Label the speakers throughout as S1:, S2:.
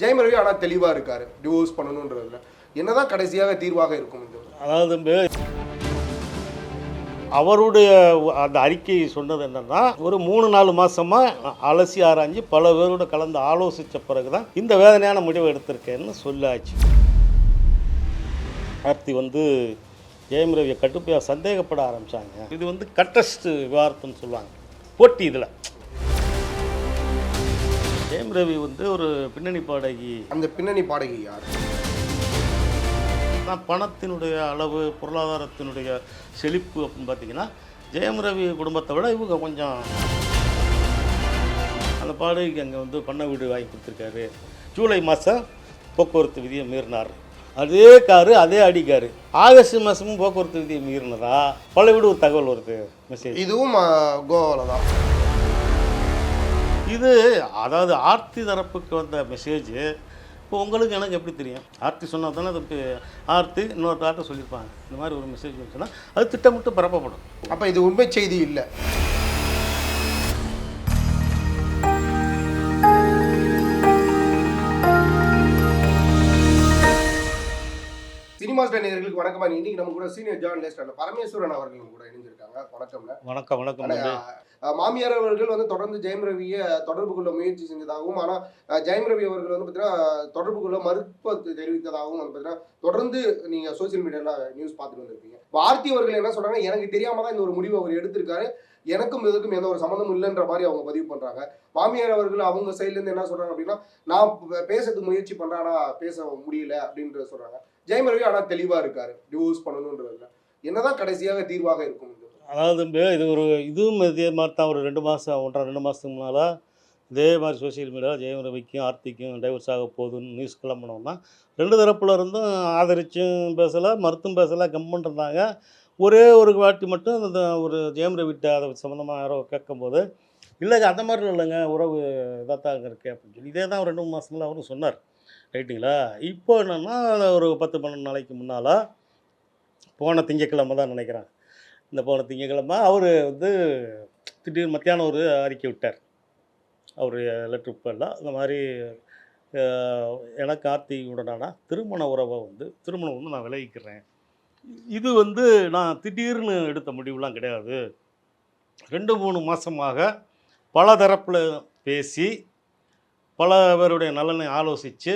S1: ஜெயம் ரவி ஆனால் தெளிவாக இருக்காரு. டிவோர்ஸ் பண்ணணுன்றதுல. என்னதான் கடைசியாக தீர்வாக இருக்கும் இந்த
S2: அதாவது வந்து அவருடைய அந்த அறிக்கை சொன்னது என்னன்னா ஒரு மூணு நாலு மாசமா அலசி ஆராய்ஞ்சு பல பேரோட கலந்து ஆலோசித்த பிறகு தான் இந்த வேதனையான முடிவு எடுத்திருக்கேன்னு சொல்லாச்சு. கார்த்தி வந்து ஜெயம் ரவியை கட்டுப்பையாக சந்தேகப்பட ஆரம்பிச்சாங்க. இது வந்து கட்டஸ்ட் விவாதம்னு சொல்லுவாங்க. போட்டி இதில். ஜெயம் ரவி வந்து ஒரு பின்னணி பாடகி.
S1: அந்த பின்னணி பாடகி யார்?
S2: ஆனால் பணத்தினுடைய அளவு பொருளாதாரத்தினுடைய செழிப்பு அப்படின்னு பார்த்தீங்கன்னா ஜெயம் ரவி குடும்பத்தை விட இவங்க கொஞ்சம் அந்த பாடகைக்கு அங்கே வந்து பண்ண வீடு வாங்கி கொடுத்துருக்காரு. ஜூலை மாதம் போக்குவரத்து விதியை மீறினார். அதே காரு அதே அடிக்காரு ஆகஸ்ட் மாதமும் போக்குவரத்து விதியை மீறினதா? பல வீடு ஒரு தகவல் வருது மெசேஜ்
S1: இதுவும் கோவாவில் தான்.
S2: இது அதாவது ஆர்த்தி தரப்புக்கு வந்த மெசேஜ் இப்போ உங்களுக்கு எனக்கு எப்படி தெரியும்? ஆர்த்தி சொன்னால் தானே அது இப்போ ஆர்த்தி இன்னொரு ஆர்ட்ட சொல்லியிருப்பாங்க. இந்த மாதிரி ஒரு மெசேஜ் வந்துச்சுன்னா அது திட்டமிட்டு பரப்பப்படும்.
S1: அப்போ இது உண்மை செய்தி இல்லை. சினிமா ஸ்டார் நேயர்களுக்கு வணக்கமா. இன்னைக்கு நம்ம கூட சீனியர் ஜேர்னலிஸ்ட் பரமேஸ்வரன் அவர்கள் கூட இணைஞ்சிருக்காங்க.
S2: வணக்கம். வணக்கம்.
S1: அஹ், மாமியார் அவர்கள் வந்து தொடர்ந்து ஜெயம் ரவியை தொடர்பு கொள்ள முயற்சி செஞ்சதாகவும் ஆனால் ஜெயம் ரவி அவர்கள் வந்து பார்த்தீங்கன்னா தொடர்பு கொள்ள மறுப்பு தெரிவித்ததாகவும் வந்து பார்த்தீங்கன்னா தொடர்ந்து நீங்கள் சோஷியல் மீடியாவில் நியூஸ் பார்த்துட்டு வந்திருப்பீங்க பாரதி அவர்கள் என்ன சொல்கிறாங்கன்னா எனக்கு தெரியாம தான் இந்த ஒரு முடிவு அவர் எடுத்திருக்காரு. எனக்கும் இதுக்கும் எந்த ஒரு சம்மந்தமும் இல்லைன்ற மாதிரி அவங்க பதிவு பண்ணுறாங்க மாமியார் அவர்கள் அவங்க சைட்லேருந்து என்ன சொல்கிறாங்க அப்படின்னா நான் பேசுறதுக்கு முயற்சி பண்றேன் பேச முடியல அப்படின்றத சொல்கிறாங்க ஜெயம் ரவி ஆனால் தெளிவாக இருக்காரு. டிவோர்ஸ் பண்ணணுன்றதுல. என்னதான் கடைசியாக தீர்வாக இருக்கும் இது?
S2: அதாவது இது ஒரு இதுவும் இதே மாதிரி தான் ஒரு ரெண்டு மாதம் ஒன்றரை ரெண்டு மாதத்துக்கு முன்னால் இதே மாதிரி சோஷியல் மீடியாவில் ஜெயம் ரவிக்கும் ஆர்த்திக்கும் டைவர்ஸ் ஆக போகுதுன்னு நியூஸ் கிளம்பினோம்னா ரெண்டு தரப்புல இருந்தும் ஆதரிச்சும் பேசலை மறுத்தும் பேசலை கம்மன் இருந்தாங்க. ஒரே ஒரு வாட்டி மட்டும் அந்த ஒரு ஜெயம் ரவிட்ட அதை சம்மந்தமாக யாரோ கேட்கும்போது இல்லை அந்த மாதிரி இல்லைங்க உறவு இதாக தான் இருக்குது அப்படின்னு சொல்லி. இதே தான் ரெண்டு மூணு மாதத்துல அவரும் சொன்னார் ரைட்டுங்களா? இப்போ என்னென்னா ஒரு பத்து பன்னெண்டு நாளைக்கு முன்னால் போன திங்கக்கிழமை தான் நினைக்கிறேன். இந்த போன திங்கக்கிழமை அவர் வந்து திடீர்னு மத்தியானம் ஒரு அறிக்கை விட்டார். அவர் லெட்ரு பேரில் இந்த மாதிரி எனக்கு கார்த்திகுடனானா திருமண உறவை வந்து திருமணம் வந்து நான் விலகிக்கிறேன் இது வந்து நான் திடீர்னு எடுத்த முடிவுலாம் கிடையாது. ரெண்டு மூணு மாதமாக பல தரப்பில் பேசி பல பேருடைய நலனை ஆலோசித்து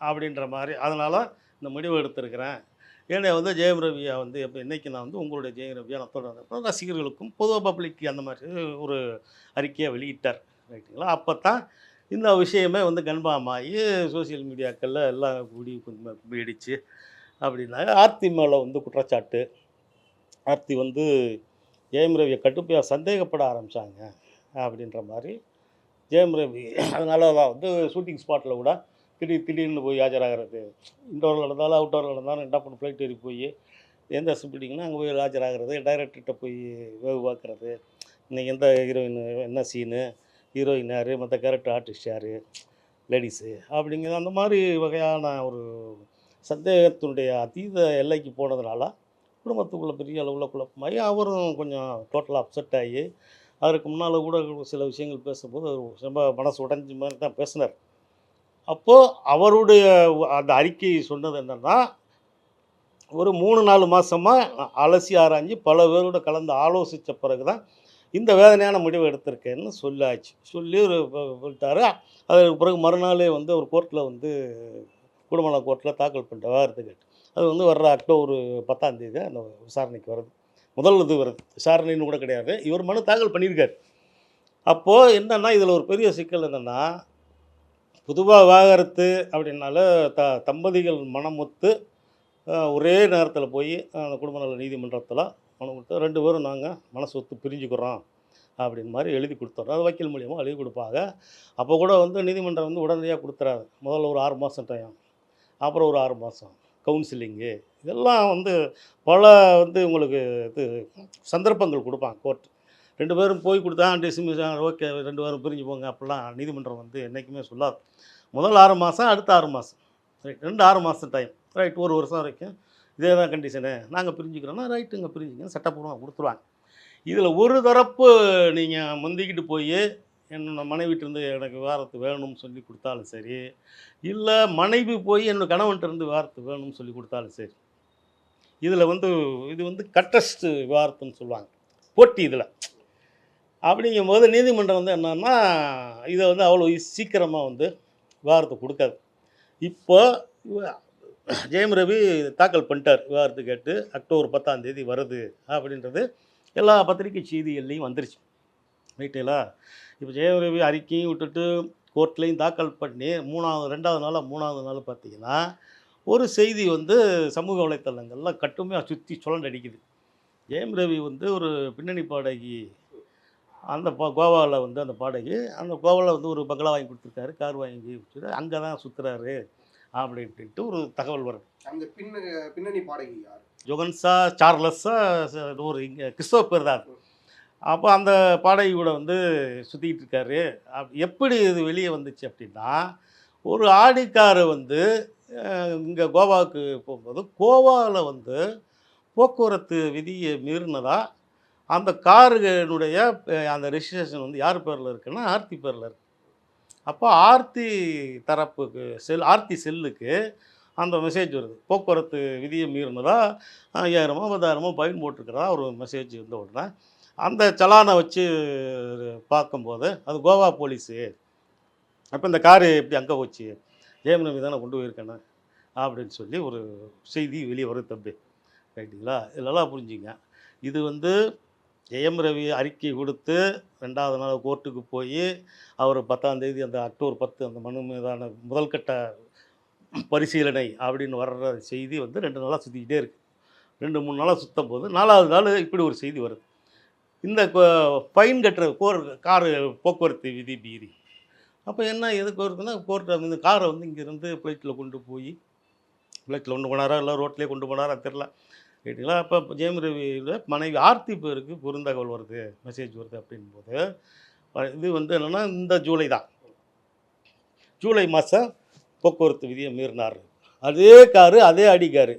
S2: அப்படின்ற மாதிரி அதனால் இந்த முடிவு எடுத்திருக்கிறேன். ஏன்னா வந்து ஜெயம் ரவியா வந்து இப்போ இன்றைக்கி நான் வந்து உங்களுடைய ஜெயம் ரவியா நான் தொடர்ந்து ரசிகர்களுக்கும் பொதுவாக பப்ளிக் அந்த மாதிரி ஒரு அறிக்கையை வெளியிட்டார். ரைட்டுங்களா அப்போ தான் இந்த விஷயமே வந்து கன்ஃபார்ம் ஆகி சோஷியல் மீடியாக்களில் எல்லாம் கூடி கொஞ்சம் பீடிச்சு அப்படின்னா ஆர்த்தி மேலே வந்து குற்றச்சாட்டு. ஆர்த்தி வந்து ஜெயம் ரவியை கட்டுப்பையாக சந்தேகப்பட ஆரம்பித்தாங்க அப்படின்ற மாதிரி ஜெயம் ரவி அதனால தான் வந்து ஷூட்டிங் ஸ்பாட்டில் கூட திடீர் திடீர்னு போய் ஆஜராகிறது. இன்டோரில் நடந்தாலும் அவுட்டோரில் நடந்தாலும் என்ன பண்ண ஃப்ளைட் ஏறி போய் எந்த சிம்பிட்டிங்கன்னா அங்கே போய் ஆஜராகிறது. டைரக்டர்கிட்ட போய் வேவு பார்க்குறது இன்னைக்கு எந்த ஹீரோயின் என்ன சீனு ஹீரோயின் யார்? மற்ற கேரக்டர் ஆர்டிஸ்ட் யார்? லேடிஸு அப்படிங்கிற அந்த மாதிரி வகையான ஒரு சந்தேகத்தினுடைய அதீத எல்லைக்கு போனதுனால குடும்பத்துக்குள்ளே பெரிய அளவில் குழப்பமாகி அவரும் கொஞ்சம் டோட்டலாக அப்செட் ஆகி அதற்கு முன்னால் கூட சில விஷயங்கள் பேசும்போது அவர் ரொம்ப மனசு உடஞ்சி மாதிரி தான் பேசினார். அப்போது அவருடைய அந்த அறிக்கை சொன்னது என்னென்னா ஒரு மூணு நாலு மாதமாக அலசி ஆராய்ஞ்சு பல பேரோட கலந்து ஆலோசித்த பிறகு தான் இந்த வேதனையான முடிவை எடுத்திருக்கேன்னு சொல்லாச்சு. சொல்லி ஒரு விட்டார். அதுக்கு பிறகு மறுநாளே வந்து ஒரு கோர்ட்டில் வந்து குடும்பநல கோர்ட்டில் தாக்கல் பண்ணிட்ட வாரத்து கேட்டு. அது வந்து வர்ற அக்டோபர் பத்தாம் தேதி அந்த விசாரணைக்கு வருது. முதல் இது வருது. விசாரணைன்னு கூட கிடையாது. இவர் மனு தாக்கல் பண்ணியிருக்காரு. அப்போது என்னென்னா இதில் ஒரு பெரிய சிக்கல் என்னென்னா பொதுவாக விவாகரத்து அப்படின்னால த தம்பதிகள் மனமொத்து ஒத்து ஒரே நேரத்தில் போய் அந்த குடும்ப நல நீதிமன்றத்தில் மனம் கொடுத்து ரெண்டு பேரும் நாங்கள் மனசு ஒத்து பிரிஞ்சுக்கிறோம் அப்படின்னு மாதிரி எழுதி கொடுத்துட்றோம் அது வக்கீல் மூலியமாக எழுதி கொடுப்பாங்க. அப்போ கூட வந்து நீதிமன்றம் வந்து உடனடியாக கொடுத்துறாரு முதல்ல ஒரு ஆறு மாதம் டைம் அப்புறம் ஒரு ஆறு மாதம் கவுன்சிலிங்கு இதெல்லாம் வந்து பல வந்து உங்களுக்கு இது சந்தர்ப்பங்கள் கொடுப்பாங்க கோர்ட் ரெண்டு பேரும் போய் கொடுத்தா டிஸ்மிஸ் ஓகே ரெண்டு பேரும் பிரிஞ்சு போங்க. அப்படிலாம் நீதிமன்றம் வந்து என்றைக்குமே சொல்லாது. முதல் ஆறு மாதம் அடுத்த ஆறு மாதம் ரைட் ரெண்டு ஆறு மாதம் டைம் ரைட் ஒரு வருஷம் வரைக்கும் இதே தான் கண்டிஷனு நாங்கள் பிரிஞ்சுக்கிறோன்னா ரைட்டுங்க பிரிஞ்சுங்க. சட்டப்பூர்வமாக கொடுத்துருவாங்க. இதில் ஒரு தரப்பு நீங்கள் முந்திக்கிட்டு போய் என்னோட மனைவிட்டிருந்து எனக்கு விவகாரத்து வேணும்னு சொல்லி கொடுத்தாலும் சரி இல்லை மனைவி போய் என்னோட கணவன்கிட்ட இருந்து வேணும்னு சொல்லி கொடுத்தாலும் சரி இதில் வந்து இது வந்து கட்டஸ்ட் விவகாரத்துன்னு சொல்லுவாங்க. போட்டி இதில். அப்படிங்கும்போது நீதிமன்றம் வந்து என்னன்னா இதை வந்து அவ்வளோ சீக்கிரமாக வந்து விவாகரத்து கொடுக்காது. இப்போ ஜெயம் ரவி தாக்கல் பண்ணிட்டார் விவாகரத்து கேட்டு அக்டோபர் பத்தாம் தேதி வருது அப்படின்றது எல்லா பத்திரிகை செய்திகள்லையும் வந்துருச்சு. ரைட்டுங்களா இப்போ ஜெயம் ரவி அறிக்கையும் விட்டுட்டு கோர்ட்லேயும் தாக்கல் பண்ணி மூணாவது ரெண்டாவது நாளாக மூணாவது நாள் பார்த்தீங்கன்னா ஒரு செய்தி வந்து சமூக வலைத்தளங்கள்லாம் கட்டுமையாக சுற்றி சுழண்டடிக்குது ஜெயம் ரவி வந்து ஒரு பின்னணி பாடகி அந்த கோவாவில் வந்து அந்த பாடகி அந்த கோவாவில் வந்து ஒரு பங்களா வாங்கி கொடுத்துருக்காரு கார் வாங்கி கொடுத்துட்டு அங்கே தான் சுற்றுறாரு அப்படின்ட்டு ஒரு தகவல் வருது
S1: அந்த பின்ன பின்னணி பாடகி யார்?
S2: ஜொகன்ஸா சார்லஸா ச- ஒரு இங்கே கிறிஸ்தவ பேர் தான் அப்போ அந்த பாடகி கூட வந்து சுற்றிக்கிட்டு இருக்காரு. எப்படி இது வெளியே வந்துச்சு அப்படின்னா ஒரு ஆடி காரு வந்து இங்கே கோவாவுக்கு போகும்போது கோவாவில் வந்து போக்குவரத்து விதியை மீறினதா அந்த காருனுடைய அந்த ரெஜிஸ்ட்ரேஷன் வந்து யார் பேரில் இருக்குன்னா ஆர்த்தி பேரில் இருக்கு. அப்போ ஆர்த்தி தரப்புக்கு செல் ஆர்த்தி செல்லுக்கு அந்த மெசேஜ் வருது. போக்குவரத்து விதியை மீறினதா ஐயாயிரமோ பத்தாயிரமோ ஃபைன் போட்டிருக்கிறதா ஒரு மெசேஜ் வந்த உடனே அந்த சலானை வச்சு பார்க்கும்போது அது கோவா போலீஸு. அப்போ இந்த காரு எப்படி அங்கே போச்சு. ஜெயம் நம்பி தானே கொண்டு போயிருக்கேன்னு அப்படின்னு சொல்லி ஒரு செய்தி வெளியே வரும் தம்பி. ரைட்டுங்களா? இதெல்லாம் புரிஞ்சுங்க. இது வந்து ஜெயம் ரவி அறிக்கை கொடுத்து ரெண்டாவது நாள் கோர்ட்டுக்கு போய் அவர் பத்தாம் தேதி அந்த அக்டோபர் பத்து அந்த மனு மீதான முதல்கட்ட பரிசீலனை அப்படின்னு வர்ற செய்தி வந்து ரெண்டு நாளாக சுற்றிக்கிட்டே இருக்குது ரெண்டு மூணு நாளாக சுற்றும் போது நாலாவது நாள் இப்படி ஒரு செய்தி வருது. இந்த ஃபைன் கட்டுற கோர் காரு போக்குவரத்து விதி பீதி அப்போ என்ன எதுக்கு வருதுன்னா கோர்ட்டை இந்த காரை வந்து இங்கேருந்து ஃப்ளைட்டில் கொண்டு போய் ஃப்ளைட்டில் கொண்டு போனாரா இல்லை ரோட்லேயே கொண்டு போனாரா தெரில ரைட்டுங்களா அப்போ ஜெயம் ரவியில் மனைவி ஆர்த்தி பேருக்கு குறுந்தகவல் வருது மெசேஜ் வருது அப்படின்போது இது வந்து என்னென்னா இந்த ஜூலை தான். ஜூலை மாதம் போக்குவரத்து விதியை மீறினார். அதே காரு அதே அடி காரு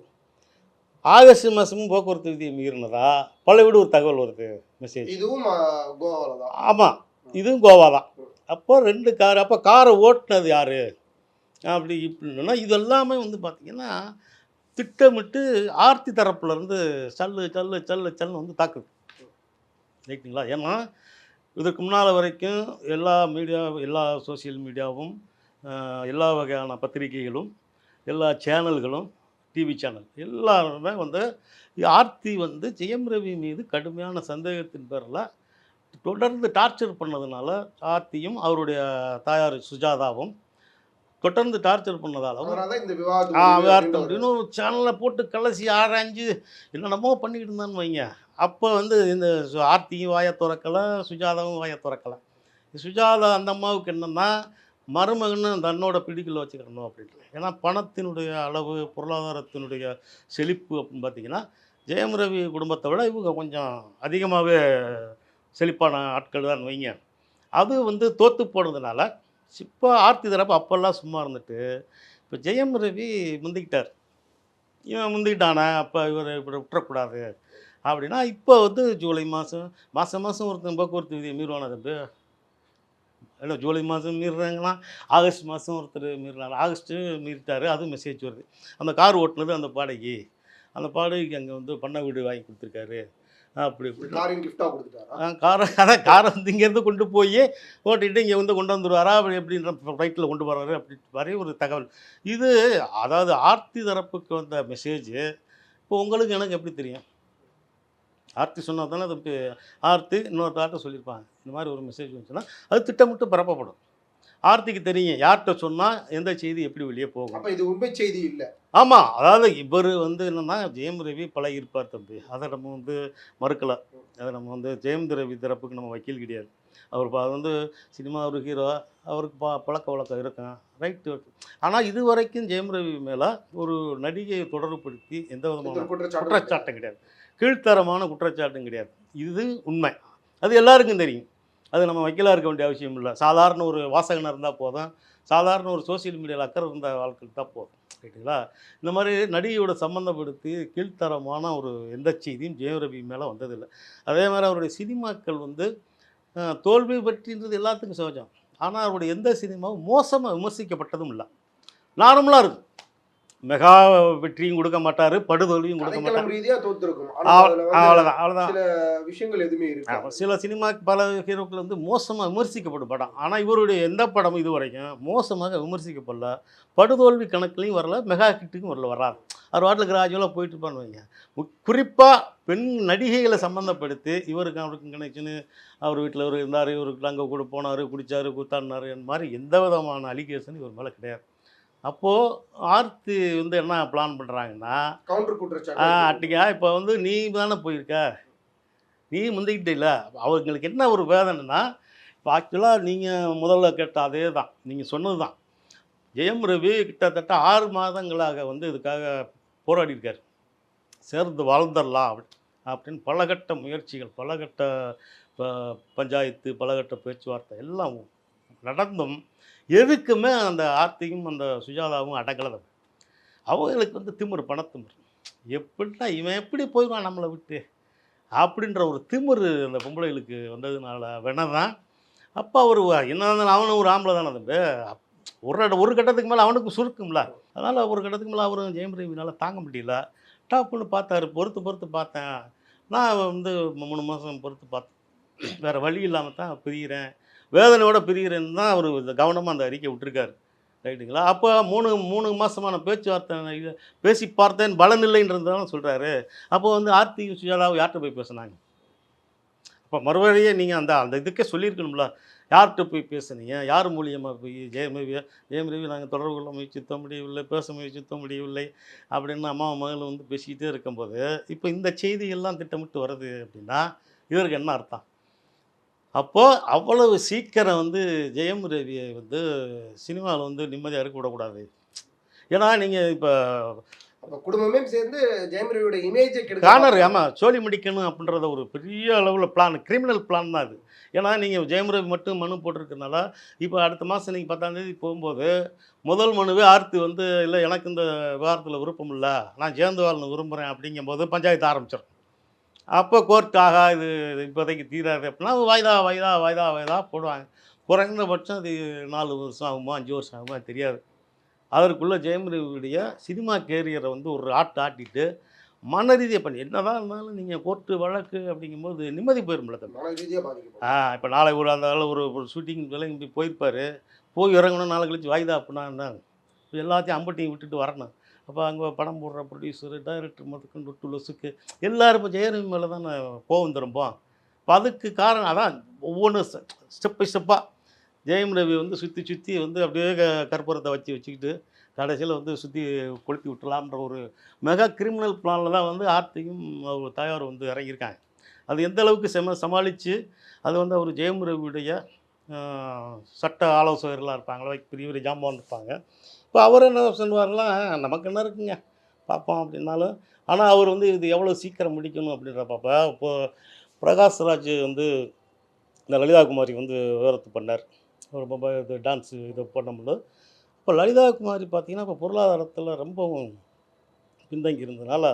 S2: ஆகஸ்ட் மாதமும் போக்குவரத்து விதியை மீறினதா? பல ஒரு தகவல் வருது மெசேஜ்
S1: இதுவும் தான்.
S2: ஆமாம் இதுவும் கோவா தான். அப்போ ரெண்டு கார் அப்போ காரை ஓட்டுனது யார்? அப்படி இப்படின்னா இதெல்லாமே வந்து பார்த்திங்கன்னா திட்டமிட்டு ஆர்த்தி தரப்புலேருந்து சல்லு சல்லு சல்லு சல்லுன்னு வந்து தாக்குது. ரைட்டுங்களா ஏன்னா இதற்கு முன்னால் வரைக்கும் எல்லா மீடியா எல்லா சோஷியல் மீடியாவும் எல்லா வகையான பத்திரிகைகளும் எல்லா சேனல்களும் டிவி சேனல் எல்லாருமே வந்து ஆர்த்தி வந்து ஜெயம் ரவி மீது கடுமையான சந்தேகத்தின் பேரில் தொடர்ந்து டார்ச்சர் பண்ணதுனால ஆர்த்தியும் அவருடைய தாயார் சுஜாதாவும் தொடர்ந்து டார்ச்சர்
S1: தான் இந்த விவாதம்
S2: ஒரு சேனலில் போட்டு கலசி ஆராய்ஞ்சு என்னென்னமோ பண்ணிக்கிட்டு இருந்தான்னு வைங்க. அப்போ வந்து இந்த சு- ஆர்த்தியும் வாயை திறக்கலை சுஜாதாவும் வாயை திறக்கலை சுஜாதா அந்த அம்மாவுக்கு என்னென்னா மருமகன்னு தன்னோட பிடிக்கல வச்சுக்கணும் அப்படின்ட்டு. ஏன்னா பணத்தினுடைய அளவு பொருளாதாரத்தினுடைய செழிப்பு அப்படின்னு பார்த்தீங்கன்னா ஜெயம் ரவி குடும்பத்தை விட இவங்க கொஞ்சம் அதிகமாகவே செழிப்பான ஆட்கள் தான் வைங்க. அது வந்து தோற்று போனதுனால இப்போ ஆர்த்தி தரப்பு அப்போல்லாம் சும்மா இருந்துட்டு இப்போ ஜெயம் ரவி முந்திக்கிட்டார். இவன் முந்திக்கிட்டானே? அப்போ இவர் இப்படி விட்டுறக்கூடாது. அப்படின்னா இப்போ வந்து ஜூலை மாதம் மாதம் மாதம் ஒருத்தன் போக்குவரத்து விதியை மீறுவானா தம்பி? இல்லை ஜூலை மாதம் மீறுறாங்கன்னா ஆகஸ்ட் மாதம் ஒருத்தர் மீறினார். ஆகஸ்ட்டு மீறிட்டாரு அதுவும் மெசேஜ் வருது. அந்த கார் ஓட்டுனது அந்த பாடகி. அந்த பாடகிக்கு அங்கே வந்து பண்ண வீடு வாங்கி கொடுத்துருக்காரு. அப்படி
S1: காரையும் கிஃப்டா கொடுத்துட்டாரா?
S2: காரை அதான் காரை வந்து இங்கேருந்து கொண்டு போய் ஓட்டிட்டு இங்கே வந்து கொண்டு வந்துடுவாரா அப்படி எப்படின்ற ஃப்ளைட்டில் கொண்டு வர்றாரு அப்படி மாதிரி ஒரு தகவல். இது அதாவது ஆர்த்தி தரப்புக்கு வந்த மெசேஜ் இப்போ உங்களுக்கு எனக்கு எப்படி தெரியும்? ஆர்த்தி சொன்னால் தானே அது ஆர்த்தி இன்னொருத்தாட்ட சொல்லியிருப்பாங்க. இந்த மாதிரி ஒரு மெசேஜ் வந்துச்சுன்னா அது திட்டமிட்டு பரப்பப்படும். ஆர்த்திக்கு தெரியும். யார்கிட்ட சொன்னால் எந்த செய்தி எப்படி வெளியே போகும்?
S1: அப்ப இது உண்மை செய்தி இல்ல.
S2: ஆமாம் அதாவது இவர் வந்து என்னென்னா ஜெயம் ரவி பழகியிருப்பார் தம்பி. அதை நம்ம வந்து மறுக்கலை. அதை நம்ம வந்து ஜெயம் ரவி தரப்புக்கு நம்ம வக்கீல் கிடையாது. அவர் பா- வந்து சினிமா ஒரு ஹீரோ. அவருக்கு பா பழக்க வழக்கம் இருக்கும் ரைட்டு ஆனால் இது வரைக்கும் ஜெயம் ரவி மேலே ஒரு நடிகையை தொடர்புபடுத்தி எந்த விதமான
S1: குற்றச்சாட்டு
S2: குற்றச்சாட்டும் கிடையாது. கீழ்த்தரமான குற்றச்சாட்டும் கிடையாது. இது உண்மை. அது எல்லாருக்கும் தெரியும். அது நம்ம வக்கீலாக இருக்க வேண்டிய அவசியம் இல்லை. சாதாரண ஒரு வாசகனாக இருந்தால் போதும். சாதாரண ஒரு சோஷியல் மீடியாவில் அக்கறை இருந்த வாழ்க்கைக்கு தான் போதும். ரைட்டுங்களா இந்த மாதிரி நடிகையோட சம்மந்தப்படுத்தி கீழ்த்தரமான ஒரு எந்த செய்தியும் ஜெயம் ரவி மேலே வந்ததில்லை. அதே மாதிரி அவருடைய சினிமாக்கள் வந்து தோல்வி பற்றின்றது எல்லாத்துக்கும் சகஜம். ஆனால் அவருடைய எந்த சினிமாவும் மோசமாக விமர்சிக்கப்பட்டதும் இல்லை. நார்மலாக இருக்கும் மெகா வெற்றியும் கொடுக்க மாட்டார் படுதோல்வியும் கொடுக்க மாட்டார்.
S1: தோத்துருக்கும்.
S2: அவ்வளோதான் அவ்வளோதான்
S1: சில விஷயங்கள் எதுவுமே இருக்கு
S2: சில சினிமாக்கு பல ஹீரோக்கள் வந்து மோசமாக விமர்சிக்கப்படும் படம். ஆனால் இவருடைய எந்த படமும் இது வரைக்கும் மோசமாக விமர்சிக்கப்படல. படுதோல்வி கணக்குலையும் வரல மெகா கிட்டுக்கும் வரல வராது. அவர் வாட்டில் கிராஜுவலாக போயிட்டு பண்ணுவீங்க குறிப்பாக பெண் நடிகைகளை சம்மந்தப்படுத்தி இவருக்கு அவருக்கு கனெக்ஷனு அவர் வீட்டில் இவர் இருந்தார் இவருக்கு அங்கே கூட போனார் குடித்தார் கூத்தாடினார் மாதிரி எந்த விதமான அலிகேஷன் இவர் மேலே கிடையாது. அப்போது ஆர்த்தி வந்து என்ன பிளான் பண்ணுறாங்கன்னா
S1: கவுண்டர் குற்றச்சாட்டு
S2: அட்டிக்கா இப்போ வந்து நீ தானே போயிருக்க? நீ முந்திக்கிட்டே இல்லை. அவங்களுக்கு என்ன ஒரு வேதனைனா இப்போ ஆக்சுவலாக நீங்கள் முதல்ல கேட்ட அதே தான் நீங்கள் சொன்னது தான் ஜெயம் ரவி கிட்டத்தட்ட ஆறு மாதங்களாக வந்து இதுக்காக போராடி இருக்கார். சேர்ந்து வாழ்ந்துடலாம் அப்படி அப்படின்னு பலகட்ட முயற்சிகள் பலகட்ட பஞ்சாயத்து பலகட்ட பேச்சுவார்த்தை எல்லாம் நடந்தும் எதுக்குமே அந்த ஆர்த்தியும் அந்த சுஜாதாவும் அடங்கலை. அவங்களுக்கு வந்து திமிரு பணத்திமிர். எப்படின்னா இவன் எப்படி போயிடுவான் நம்மளை விட்டு? அப்படின்ற ஒரு திமிரு அந்த பொம்பளைகளுக்கு வந்ததுனால வேணா தான் அப்போ அவர் என்ன இருந்தாலும் அவனும் ஒரு ஆம்பளை தானே தம்பி. ஒரு ஒரு கட்டத்துக்கு மேலே அவனுக்கு சுருக்கும்ல. அதனால் ஒரு கட்டத்துக்கு மேலே அவரும் ஜெயம் ரவினால் தாங்க முடியல. டாப்புன்னு பார்த்தாரு பொறுத்து பொறுத்து பார்த்தேன். நான் வந்து மூணு மாதம் பொறுத்து பார்த்தேன். வேறு வழி இல்லாமல் தான் பிரிகிறேன் வேதனையோட பிரிகிறேன்னு தான் அவர் இந்த கவனமாக அந்த அறிக்கை விட்டுருக்காரு. ரைட்டுங்களா? அப்போ மூணு மூணு மாதமான பேச்சுவார்த்தை பேசி பார்த்தேன் பலன் சொல்கிறாரு அப்போ வந்து ஆர்த்தி சுஜாதாவை யார்கிட்ட போய் பேசினாங்க? அப்போ மறுபடியே நீங்கள் அந்த அந்த இதுக்கே சொல்லியிருக்கணும்ல. யார்கிட்ட போய் பேசுனீங்க? யார் மூலியமாக போய் ஜெயமரவி ஜெயமரவி நாங்கள் தொடர்பு கொள்ள முயற்சித்த முடியவில்லை பேச முயற்சித்த முடியவில்லை அப்படின்னு அம்மா மகள் வந்து பேசிக்கிட்டே இருக்கும்போது இப்போ இந்த செய்தியெல்லாம் திட்டமிட்டு வருது அப்படின்னா இதற்கு என்ன அர்த்தம்? அப்போது அவ்வளவு சீக்கிரம் வந்து ஜெயம் ரவியை வந்து சினிமாவில் வந்து நிம்மதியாக இருக்க விடக்கூடாது. ஏன்னா நீங்கள் இப்போ
S1: குடும்பமே சேர்ந்து ஜெயம் ரவியோட இமேஜை
S2: கார்னர் ஆமாம் சோழி முடிக்கணும் அப்படின்றத ஒரு பெரிய அளவில் பிளான் கிரிமினல் பிளான் தான் அது. ஏன்னா நீங்கள் ஜெயம் ரவி மட்டும் மனு போட்டிருக்கனால இப்போ அடுத்த மாதம் நீங்கள் பத்தாம் தேதி போகும்போது முதல் மனுவே ஆர்த்தி வந்து இல்லை எனக்கு இந்த விவகாரத்தில் விருப்பம் இல்லை. நான் சேர்ந்து வாழணும் விரும்புகிறேன் அப்படிங்கும்போது பஞ்சாயத்து ஆரம்பிச்சிடும் அப்போ கோர்ட் ஆகா இது இப்போதைக்கு தீராது அப்படின்னா வாய்தா வாய்தா வாய்தா வாய்தா போடுவாங்க. குறைந்தபட்சம் அது நாலு வருஷம் ஆகுமா அஞ்சு வருஷம் ஆகுமா தெரியாது. அதற்குள்ளே ஜெயம் ரவியுடைய சினிமா கேரியரை வந்து ஒரு ஆட்டு ஆட்டிட்டு மன ரீதியாக பண்ணி என்னதான் இருந்தாலும் நீங்கள் கோர்ட்டு வழக்கு அப்படிங்கும்போது நிம்மதி போயிருமில்ல தம்பி. ஆ இப்போ நாளை ஒரு அந்த ஒரு ஒரு ஷூட்டிங் விலங்கி போயிருப்பார். போய் இறங்கணும் நாளை கழிச்சு வாய்தா அப்படின்னா இப்போ எல்லாத்தையும் அம்பட்டியும் விட்டுட்டு வரணும். அப்போ அங்கே படம் போடுற ப்ரொடியூசர் டைரக்டர் முதற்கொண்டு டொட்டு லொசுக்கு எல்லாரும் இப்போ ஜெயரவி மேலே தான் கோவம் திரும்போம். இப்போ அதுக்கு காரணம் அதான் ஒவ்வொன்றும் ஸ்டெப் பை ஸ்டெப்பாக ஜெயம் ரவி வந்து சுற்றி சுற்றி வந்து அப்படியே க கற்பூரத்தை வச்சு வச்சுக்கிட்டு கடைசியில் வந்து சுற்றி கொளுத்தி விட்டுலாம்ன்ற ஒரு மெகா கிரிமினல் பிளானில் தான் வந்து ஆர்த்தியும் அவர் தாயார் வந்து இறங்கியிருக்காங்க. அது எந்த அளவுக்கு செம சமாளித்து அது வந்து அவர் ஜெயம் ரவியுடைய சட்ட ஆலோசகர்களாக இருப்பாங்களா பெரிய பெரிய ஜாம்பான் இருப்பாங்க. இப்போ அவர் என்ன சொல்லுவார்லாம் நமக்கு என்ன இருக்குங்க? பார்ப்போம் அப்படின்னாலும் ஆனால் அவர் வந்து இது எவ்வளோ சீக்கிரம் முடிக்கணும்? அப்படின்ற பாப்பா. இப்போது பிரகாஷ்ராஜ் வந்து இந்த லலிதா குமாரி வந்து விவரத்து பண்ணார். ரொம்ப இது டான்ஸு இதை பண்ணும்போது இப்போ லலிதா குமாரி பார்த்தீங்கன்னா இப்போ பொருளாதாரத்தில் ரொம்பவும் பின்தங்கி இருந்ததுனால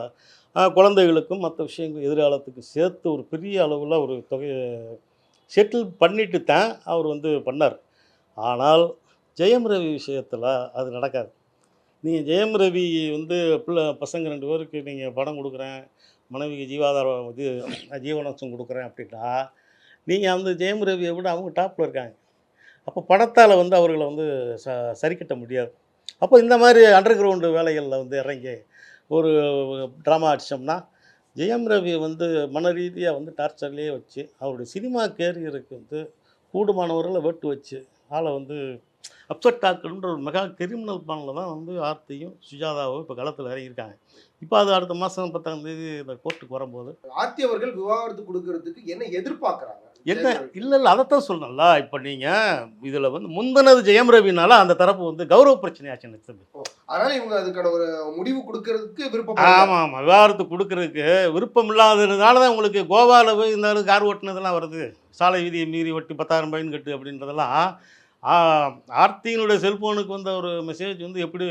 S2: குழந்தைகளுக்கும் மற்ற விஷயங்கள் எதிர்காலத்துக்கு சேர்த்து ஒரு பெரிய அளவில் ஒரு தொகையை செட்டில் பண்ணிட்டு தான் அவர் வந்து பண்ணார். ஆனால் ஜெயம் ரவி விஷயத்தில் அது நடக்காது. நீங்கள் ஜெயம் ரவி வந்து பிள்ளை பசங்க ரெண்டு பேருக்கு நீங்கள் படம் கொடுக்குறேன் மனைவிக்கு ஜீவாதாரம் இது ஜீவனோசம் கொடுக்குறேன் அப்படின்னா நீங்கள் அந்த ஜெயம் ரவியை விட அவங்க டாப்பில் இருக்காங்க. அப்போ படத்தால் வந்து அவர்களை வந்து ச சரி கட்ட முடியாது. அப்போ இந்த மாதிரி அண்டர் கிரவுண்டு வேலைகளில் வந்து இறங்கி ஒரு ட்ராமா அடித்தோம்னா ஜெயம் ரவி வந்து மன ரீதியாக வந்து டார்ச்சர்லேயே வச்சு அவருடைய சினிமா கேரியருக்கு வந்து கூடுமானவர்களை வெட்டு வச்சு ஆளை வந்து அப்செட் ஆக்கணுன்ற ஒரு மெகா கிரிமினல் பிளானில் தான் வந்து ஆர்த்தியும் சுஜாதாவும் இப்போ களத்தில் இறங்கியிருக்காங்க இப்போ அது அடுத்த மாதம் பத்தாம் தேதி இந்த கோர்ட்டுக்கு வரும்போது.
S1: ஆர்த்தி அவர்கள் விவாகரத்து கொடுக்கறதுக்கு என்ன எதிர்பார்க்கறாங்க?
S2: என்ன. இல்லை இல்லை அதைத்தான் சொல்லணும்ல இப்போ நீங்கள் இதில் வந்து முந்தினது ஜெயம் ரவினால அந்த தரப்பு வந்து கௌரவ பிரச்சனையாச்சு தம்பி
S1: அதனால இவங்க அதுக்கான ஒரு முடிவு கொடுக்கறதுக்கு விருப்பம்
S2: ஆமாம் ஆமாம் விவாகரத்து கொடுக்கறதுக்கு விருப்பம் இல்லாததுனால தான் உங்களுக்கு கோவாவில் போய் இந்த கார் ஓட்டுனதெல்லாம் வருது. சாலை வீதியை மீறி ஒட்டி பத்தாயிரம் பயன் கட்டு அப்படின்றதெல்லாம் ஆர்த்தியினுடைய செல்ஃபோனுக்கு வந்த ஒரு மெசேஜ் வந்து எப்படி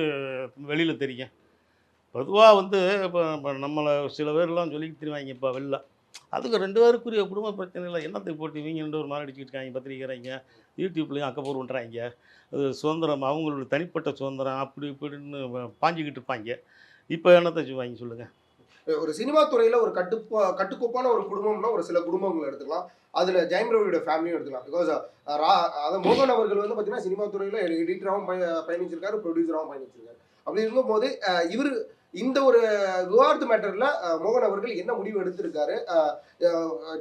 S2: வெளியில் தெரியும்? பொதுவாக வந்து இப்போ இப்போ நம்மளை சில பேர்லாம் சொல்லிக்கிட்டு தெரிவாங்க இப்போ வெளில. அதுக்கு ரெண்டு பேருக்குரிய குடும்ப பிரச்சனை இல்லை என்னத்தை போட்டு இவங்க ரெண்டு ஒரு மாதிரி அடிச்சுக்கிட்டாங்க இருக்காங்க பத்திரிக்கிறாங்க யூடியூப்லேயும் அக்கப்பூர் பண்ணுறாங்க அது சுதந்திரம் அவங்களோட தனிப்பட்ட சுதந்திரம் அப்படி இப்படின்னு பாஞ்சிக்கிட்டு இருப்பாங்க. இப்போ என்னத்தை செய்வாங்க சொல்லுங்கள்
S1: ஒரு சினிமா துறையில் ஒரு கட்டுப்பா கட்டுக்கோப்பான ஒரு குடும்பம்னா ஒரு சில குடும்பங்கள் எடுத்துக்கலாம். அதுல ஜெயம் ரவியோட ஃபேமிலியும் எடுத்துக்கலாம் பிகாஸ் அதாவது மோகன் அவர்கள் வந்து பாத்தீங்கன்னா சினிமா துறையில எடிட்டராகவும் பயணிச்சிருக்காரு ப்ரொடியூசராகவும் பயணிச்சிருக்காரு. அப்படி இருக்கும்போது இவர் இந்த ஒரு விவாதத்து மேட்டர்ல மோகன் அவர்கள் என்ன முடிவு எடுத்திருக்காரு?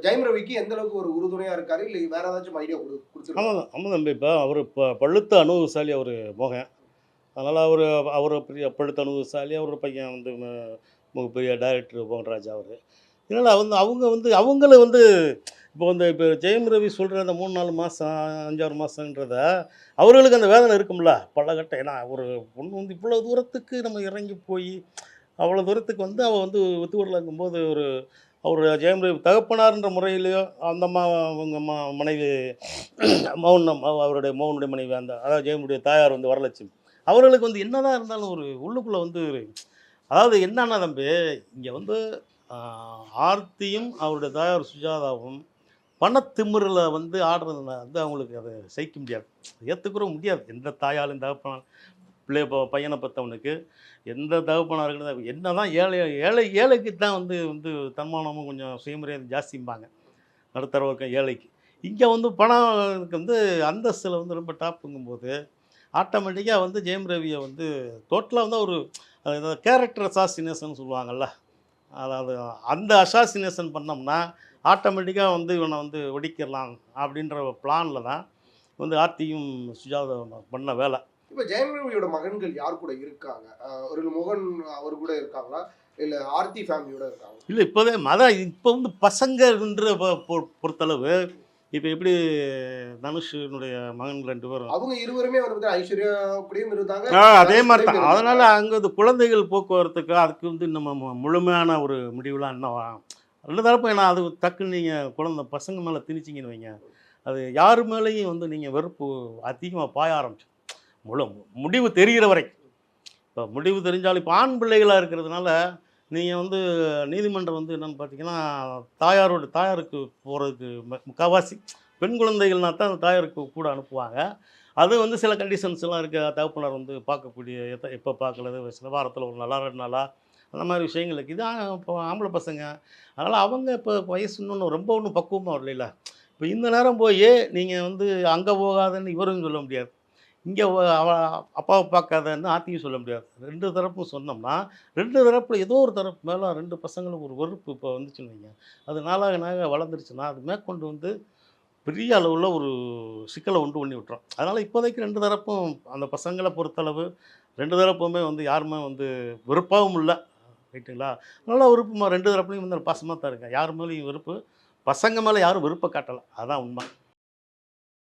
S1: ஜெயம் ரவிக்கு எந்த அளவுக்கு ஒரு உறுதுணையா இருக்காரு? இல்லை வேற ஏதாச்சும் ஐடியா கொடுத்துருக்காரு?
S2: ஆமாம் ஆமாம். தம்பி. இப்போ அவர் இப்போ பழுத்த அனுபவசாலி அவர் மோகன். அதனால் அவர் அவர் பெரிய பழுத்த அனுபவசாலி அவர் பையன் வந்து மிக மிகப்பெரிய டைரக்டர் மோகன்ராஜ் அவர். இதனால் வந்து அவங்க வந்து அவங்கள வந்து இப்போ வந்து இப்போ ஜெயம் ரவி சொல்கிற அந்த மூணு நாலு மாதம் அஞ்சாறு மாதன்றத அவர்களுக்கு அந்த வேதனை இருக்கும்ல பலகட்டம் ஏன்னா ஒரு பொண்ணு வந்து இவ்வளோ தூரத்துக்கு நம்ம இறங்கி போய் அவ்வளோ தூரத்துக்கு வந்து அவள் வந்து ஒத்துவரலங்கும்போது ஒரு அவர் ஜெயம் ரவி தகப்பனார்ன்ற முறையிலையோ அந்த அம்மா அவங்க அம்மா மனைவி மௌனம் அவ- அவருடைய மௌனுடைய மனைவி அந்த அதாவது ஜெயமுடைய தாயார் வந்து வரலட்சுமி. அவர்களுக்கு வந்து என்னதான் இருந்தாலும் ஒரு உள்ளுக்குள்ளே வந்து அதாவது என்னன்னா தம்பி இங்கே வந்து ஆர்த்தியும் அவருடைய தாயார் சுஜாதாவும் பணத்திமிரில் வந்து ஆடுறதுனால வந்து அவங்களுக்கு அதை சகிக்க முடியாது. ஏற்றுக்கூட முடியாது. எந்த தாயாலும் தகப்பனால் பிள்ளை பையனை பற்றவனுக்கு எந்த தகப்பனாக இருக்கணும் என்ன தான் ஏழை ஏழை ஏழைக்கு தான் வந்து வந்து தன்மானமும் கொஞ்சம் சுயமரியாதை ஜாஸ்திம்பாங்க. நடுத்தர வர்க்கம் ஏழைக்கு. இங்கே வந்து பணம் வந்து அந்தஸ்தில் வந்து ரொம்ப டாப்புங்கும்போது ஆட்டோமேட்டிக்காக வந்து ஜெயம் ரவியை வந்து டோட்டலாக வந்து ஒரு கேரக்டர் அசாசினேஷன் சொல்லுவாங்கள்ல அதாவது அந்த அசாசினேஷன் பண்ணோம்னா ஆட்டோமேட்டிக்காக வந்து இவனை வந்து வெடிக்கிடலாம் அப்படின்ற பிளானில் தான் வந்து ஆர்த்தியும் சுஜாதா பண்ண வேலை.
S1: இப்ப ஜெயம் ரவியோட மகன்கள் யார் கூட இருக்காங்க? ஒரு மோகன் அவர் கூட இருக்காங்களா? இல்ல ஆர்த்தி ஃபேமிலியோட இருக்காங்க
S2: இல்லை இப்போதே அதான் இப்போ வந்து பசங்கன்ற பொறுத்தளவு இப்போ எப்படி தனுஷனுடைய மகன் ரெண்டு பேரும்?
S1: அவங்க இருவருமே வந்து ஐஸ்வர்யா அப்படியும் இருந்தாங்க.
S2: ஆ அதே மாதிரி தான். அதனால் அங்கே இந்த குழந்தைகள் போக்குவரத்துக்கு அதுக்கு வந்து நம்ம மு- முழுமையான ஒரு முடிவுலாம் இன்னும் ரெண்டு தரப்பு ஏன்னா அது டக்குன்னு நீங்கள் குழந்தை பசங்க மேலே திணிச்சிங்கன்னு வைங்க. அது யார் மேலேயும் வந்து நீங்கள் வெறுப்பு அதிகமாக பாய ஆரம்பிச்சு முழு முடிவு தெரிகிற வரைக்கும் இப்போ முடிவு தெரிஞ்சாலும் இப்போ ஆண் பிள்ளைகளாக இருக்கிறதுனால நீங்கள் வந்து நீதிமன்றம் வந்து என்னென்னு பார்த்தீங்கன்னா தாயாரோட தாயாருக்கு போகிறதுக்கு முக்கால்வாசி பெண் குழந்தைகள்னா தான் அந்த தாயாருக்கு கூட அனுப்புவாங்க. அது வந்து சில கண்டிஷன்ஸ்லாம் இருக்குது தகப்பனர் வந்து பார்க்கக்கூடிய எத்த எப்போ பார்க்கறது சில வாரத்தில் ஒரு நாளா ரெண்டு நாளா அந்த மாதிரி விஷயங்களுக்கு இது இப்போ ஆம்பளை பசங்க. அதனால் அவங்க இப்போ வயசு இன்னொன்று ரொம்ப ஒன்றும் பக்குவமாக வரல இப்போ இந்த நேரம் போய் நீங்கள் வந்து அங்கே போகாதன்னு இவரும் சொல்ல முடியாது. இங்கே அவ அப்பாவை பார்க்காதன்னு ஆத்தியும் சொல்ல முடியாது. ரெண்டு தரப்பும் சொன்னோம்னா ரெண்டு தரப்பில் ஏதோ ஒரு தரப்பு மேலே ரெண்டு பசங்களுக்கு ஒரு வெறுப்பு இப்போ வந்துச்சுன்னு வைங்க. அது நாளாக நாளாக வளர்ந்துருச்சுன்னா அது மேற்கொண்டு வந்து பெரிய அளவில் ஒரு சிக்கலை உண்டு பண்ணி விட்டுரும். அதனால் இப்போதைக்கு ரெண்டு தரப்பும் அந்த பசங்களை பொறுத்தளவு ரெண்டு தரப்புமே வந்து யாருமே வந்து வெறுப்பாகவும் இல்லை. ரைட்டுங்களா? நல்லா விருப்பமாக ரெண்டு தரப்புலையும் வந்து பாசமாக தான் இருக்கேன் யார் மேலேயும் வெறுப்பு பசங்க மேலே யாரும் வெறுப்பை காட்டலை. அதான் உண்மை.